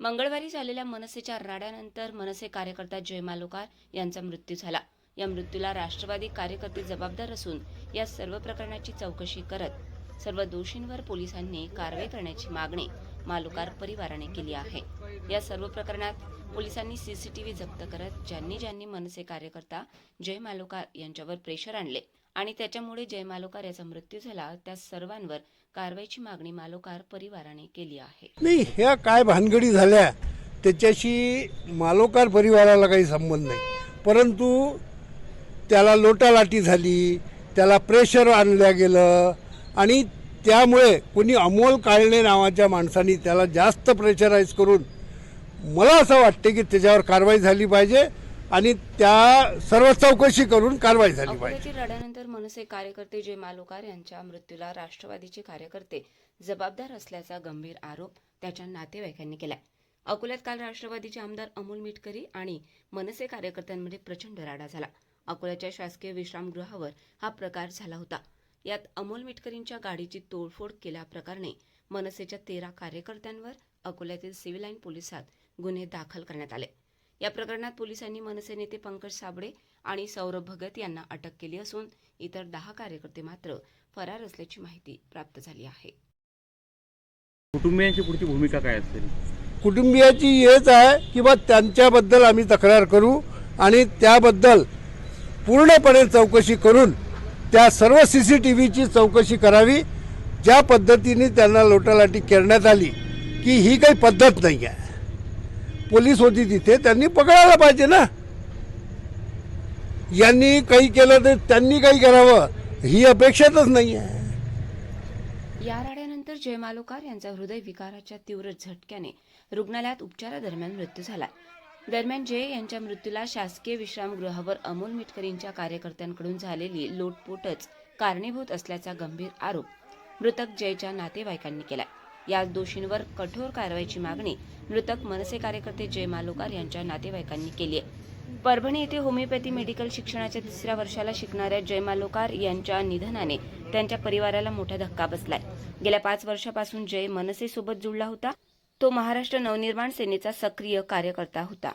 मंगळवारी झालेल्या मनसेच्या राड्यानंतर मनसे कार्यकर्ता जय मालोकार यांचा मृत्यू झाला. या मृत्यूला राष्ट्रवादी कार्यकर्ते जबाबदार असून या सर्व प्रकरणाची चौकशी करत सर्व दोषींवर पोलिसांनी कारवाई करण्याची मागणी मालोकार परिवाराने केली आहे. या सर्व प्रकरणात पोलिसांनी सीसीटीव्ही जप्त करत ज्यांनी ज्यांनी मनसे कार्यकर्ता जय मालोकार यांच्यावर प्रेशर आणले आणि त्याच्यामुळे जय मालोकार याचा मृत्यू झाला त्या सर्वांवर कारवाईची मागणी मालोकार परिवाराने केली आहे. नाही ह्या काय भानगडी झाल्या त्याच्याशी मालोकार परिवाराला काही संबंध नाही. परंतु त्याला लोटालाटी झाली त्याला प्रेशर आणलं गेलं आणि त्यामुळे कोणी अमोल काळणे नावाच्या माणसाने त्याला जास्त प्रेशराईज करून मला असं वाटते की त्याच्यावर कारवाई झाली पाहिजे. आणि त्या सर्व चौकशी करून कारवाई झाली पाहिजे. रड्यानंतर मनसे कार्यकर्ते जय मालोकार यांच्या मृत्यूला राष्ट्रवादीचे कार्यकर्ते जबाबदार असल्याचा गंभीर आरोप त्याच्या नातेवाईकांनी केलाय. अकोल्यात काल राष्ट्रवादीचे आमदार अमोल मिटकरी आणि मनसे कार्यकर्त्यांमध्ये प्रचंड राडा झाला. अकोल्याच्या शासकीय विश्रामगृहावर हा प्रकार झाला होता. यात अमोल मिटकरींच्या गाडीची तोडफोड केल्याप्रकरणी मनसेच्या तेरा कार्यकर्त्यांवर अकोल्यातील सिव्हिल लाईन पोलिसात गुन्हे दाखल करण्यात आले. या प्रकरणात पोलिसांनी मनसे नेते पंकज साबळे आणि सौरभ भगत यांना अटक केली असून इतर दहा कार्यकर्ते मात्र फरार असल्याची माहिती प्राप्त झाली आहे. कुटुंबियांची पुढची भूमिका काय असेल? कुटुंबियाची हेच आहे की बा त्यांच्याबद्दल आम्ही तक्रार करू आणि त्याबद्दल पूर्णपणे चौकशी करून त्या सर्व सी सी टी व्हीची चौकशी करावी. ज्या पद्धतीने त्यांना लोटालाटी करण्यात आली की ही काही पद्धत नाही आहे. पोलीस होती तिथे त्यांनी पकडायला पाहिजे ना. यांनी काही केलं तर त्यांनी काही करावं ही अपेक्षाच नाही आहे या राड्यानंतर जय मालोकार यांचा हृदय विकाराच्या तीव्र झटक्याने रुग्णालयात उपचारादरम्यान मृत्यू झाला. दरम्यान जय यांच्या मृत्यूला शासकीय विश्रामगृहावर अमोल मिटकरींच्या कार्यकर्त्यांकडून झालेली लोटपोटच कारणीभूत असल्याचा गंभीर आरोप मृतक जयच्या नातेवाईकांनी केला या दोषींवर कठोर कारवाईची मागणी मृतक मनसे कार्यकर्ते जय मालोकार यांच्या नातेवाईकांनी केली आहे. परभणी येथे होमिओपॅथी मेडिकल शिक्षणाच्या तिसऱ्या वर्षाला शिकणाऱ्या जय मालोकार यांच्या निधनाने त्यांच्या परिवाराला मोठा धक्का बसलाय. गेल्या पाच वर्षापासून जय मनसेसोबत जुळला होता. तो महाराष्ट्र नवनिर्माण सेनेचा सक्रिय कार्यकर्ता होता.